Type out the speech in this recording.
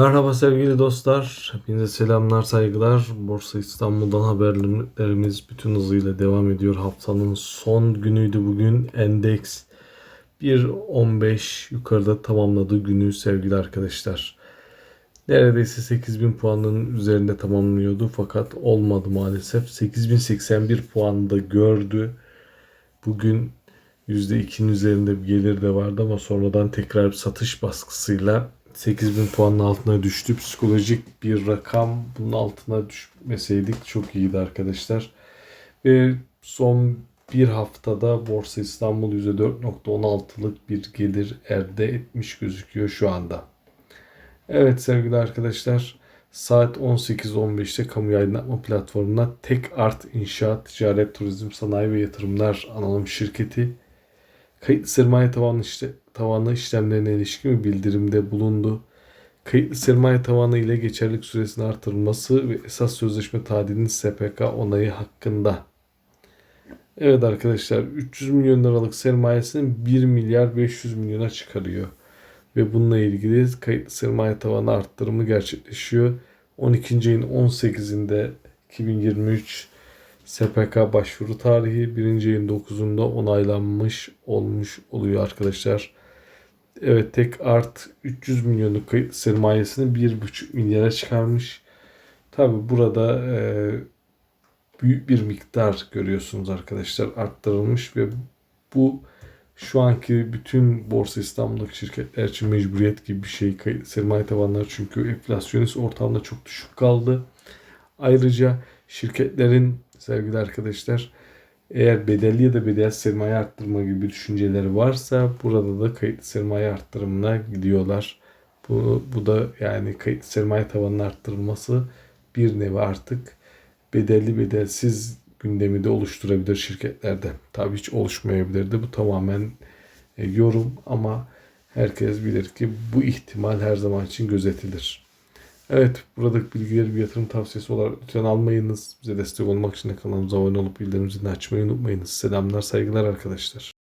Merhaba sevgili dostlar. Hepinize selamlar, saygılar. Borsa İstanbul'dan haberlerimiz bütün hızıyla devam ediyor. Haftanın son günüydü bugün. Endeks 1.15 yukarıda tamamladı günü sevgili arkadaşlar. Neredeyse 8000 puanın üzerinde tamamlıyordu fakat olmadı maalesef. 8081 puanı da gördü. Bugün %2'nin üzerinde bir gelir de vardı ama sonradan tekrar bir satış baskısıyla 8000 puanın altına düştü. Psikolojik bir rakam. Bunun altına düşmeseydik çok iyiydi arkadaşlar. Ve son bir haftada Borsa İstanbul %4.16'lık bir gelir elde etmiş gözüküyor şu anda. Evet sevgili arkadaşlar saat 18.15'te kamu aydınlatma platformuna Tek Art İnşaat Ticaret Turizm Sanayi ve Yatırımlar Anonim Şirketi kayıtlı sermaye tavanı, işte, tavanı işlemlerine ilişkin bir bildirimde bulundu. Kayıtlı sermaye tavanı ile geçerlilik süresinin artırılması ve esas sözleşme tadilinin SPK onayı hakkında. Evet arkadaşlar 300 milyon liralık sermayesini 1 milyar 500 milyona çıkarıyor. Ve bununla ilgili kayıtlı sermaye tavanı arttırımı gerçekleşiyor. 12. ayın 18'inde 2023 SPK başvuru tarihi 1. ayın 9'unda onaylanmış olmuş oluyor arkadaşlar. Evet tek art 300 milyonluk kayıt sermayesini 1,5 milyara çıkarmış. Tabi burada e, büyük bir miktar görüyorsunuz arkadaşlar arttırılmış ve bu şu anki bütün Borsa İstanbul'daki şirketler için mecburiyet gibi bir şey. Sermaye tavanları çünkü enflasyonist ortamda çok düşük kaldı. Ayrıca şirketlerin sevgili arkadaşlar eğer bedelli ya da bedel sermaye arttırma gibi düşünceleri varsa burada da kayıtlı sermaye arttırımına gidiyorlar. Bu, bu da yani kayıtlı sermaye tavanının arttırılması bir nevi artık bedelli bedelsiz gündemi de oluşturabilir şirketlerde. Tabii hiç oluşmayabilirdi. Bu tamamen e, yorum ama herkes bilir ki bu ihtimal her zaman için gözetilir. Evet buradaki bilgileri bir yatırım tavsiyesi olarak lütfen almayınız. Bize destek olmak için de kanalımıza abone olup bildirim açmayı unutmayınız. Selamlar saygılar arkadaşlar.